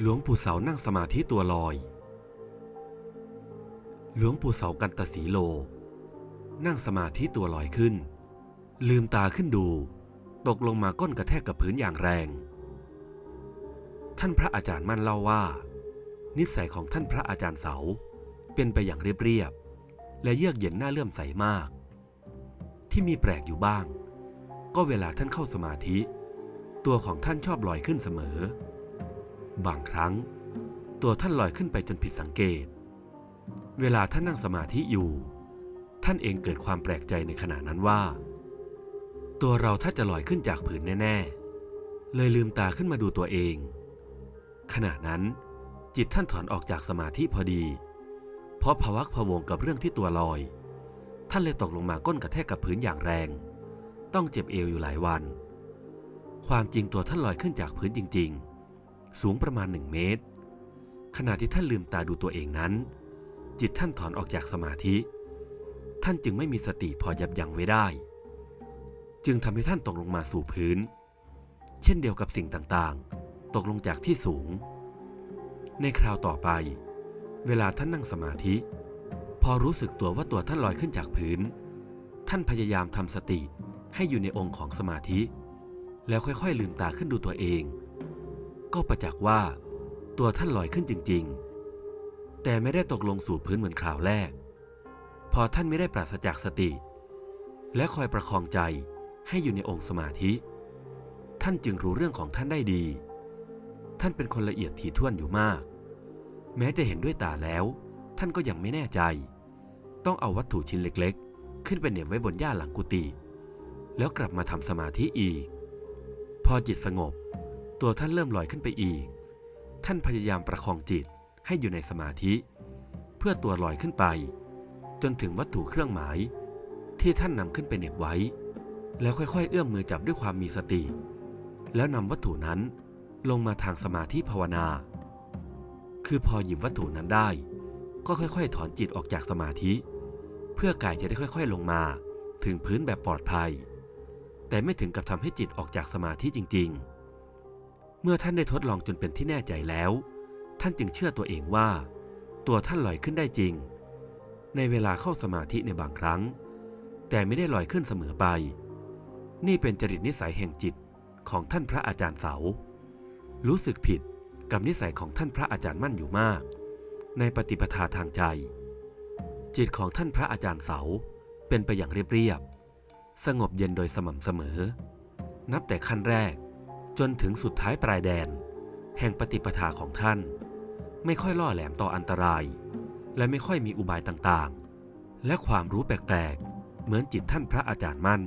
หลวงปู่เสานั่งสมาธิตัวลอย หลวงปู่เสากันตสีโล นั่งสมาธิตัวลอยขึ้น ลืมตาขึ้นดู ตกลงมาก้นกระแทกกับพื้นอย่างแรง ท่านพระอาจารย์มั่นเล่าว่า นิสัยของท่านพระอาจารย์เสา เป็นไปอย่างเรียบๆและเยือกเย็นน่าเลื่อมใสมาก ที่มีแปลกอยู่บ้าง ก็เวลาท่านเข้าสมาธิ ตัวของท่านชอบลอยขึ้นเสมอ บางครั้ง ตัวท่านลอยขึ้นไปจนผิดสังเกต เวลาท่านนั่งสมาธิอยู่ ท่านเองเกิดความแปลกใจในขณะนั้นว่า ตัวเราถ้าจะลอยขึ้นจากผืนแน่ ๆ เลยลืมตาขึ้นมาดูตัวเอง ขณะนั้น จิตท่านถอนออกจากสมาธิพอดี เพราะภวักพวงกับเรื่องที่ตัวลอย ท่านเลยตกลงมาก้นกระแทกกับพื้นอย่างแรง ต้องเจ็บเอวอยู่หลายวัน ความจริงตัวท่านลอยขึ้นจากพื้นจริง ๆ สูงประมาณหนึ่งเมตร ขณะที่ท่านลืมตาดูตัวเองนั้น จิตท่านถอนออกจากสมาธิ ท่านจึงไม่มีสติพอยับยั้งไว้ได้ จึงทำให้ท่านตกลงมาสู่พื้น เช่นเดียวกับสิ่งต่างๆ ตกลงจากที่สูง ในคราวต่อไป เวลาท่านนั่งสมาธิ พอรู้สึกตัวว่าตัวท่านลอยขึ้นจากพื้น ท่านพยายามทำสติให้อยู่ในองค์ของสมาธิ แล้วค่อยๆ ลืมตาขึ้นดูตัวเอง ก็ประจักษ์ว่า ตัวท่านลอยขึ้นจริง ๆ แต่ไม่ได้ตกลงสู่พื้นเหมือนคราวแรก พอท่านไม่ได้ปราศจากสติ และคอยประคองใจให้อยู่ในองค์สมาธิ ท่านจึงรู้เรื่องของท่านได้ดี ท่านเป็นคนละเอียดถี่ถ้วนอยู่มาก แม้จะเห็นด้วยตาแล้ว ท่านก็ยังไม่แน่ใจ ต้องเอาวัตถุชิ้นเล็กๆ ขึ้นไปเหน็บไว้บนหญ้าหลังกุฏิแล้วกลับมาทำสมาธิอีก พอจิตสงบ ตัวท่านเริ่มลอยขึ้นไปอีก ท่านพยายามประคองจิตให้อยู่ในสมาธิ เพื่อตัวลอยขึ้นไป จนถึงวัตถุเครื่องหมาย ที่ท่านนำขึ้นไปเหน็บไว้ แล้วค่อยๆ เอื้อมมือจับด้วยความมีสติ แล้วนำวัตถุนั้นลงมาทางสมาธิภาวนา คือพอหยิบวัตถุนั้นได้ ก็ค่อยๆ ถอนจิตออกจากสมาธิ เพื่อกายจะได้ค่อย ๆ ลงมา ถึงพื้นแบบปลอดภัย แต่ไม่ถึงกับทำให้จิตออกจากสมาธิจริง ๆ เมื่อท่านได้ทดลองจนเป็นที่แน่ใจแล้ว ท่านจึงเชื่อตัวเองว่า ตัวท่านลอยขึ้นได้จริง ในเวลาเข้าสมาธิในบางครั้ง แต่ไม่ได้ลอยขึ้นเสมอไป นี่เป็นจริตนิสัยแห่งจิตของท่านพระอาจารย์เสา รู้สึกผิดกับนิสัยของท่านพระอาจารย์มั่นอยู่มาก ในปฏิปทาทางใจ จิตของท่านพระอาจารย์เสาเป็นไปอย่างเรียบๆสงบเย็นโดยสม่ำเสมอ นับแต่ขั้นแรก จนถึงสุดท้ายปลายแดน แห่งปฏิปทาของท่าน ไม่ค่อยล่อแหลมต่ออันตราย และไม่ค่อยมีอุบายต่างๆ และความรู้แปลกๆ เหมือนจิตท่านพระอาจารย์มั่น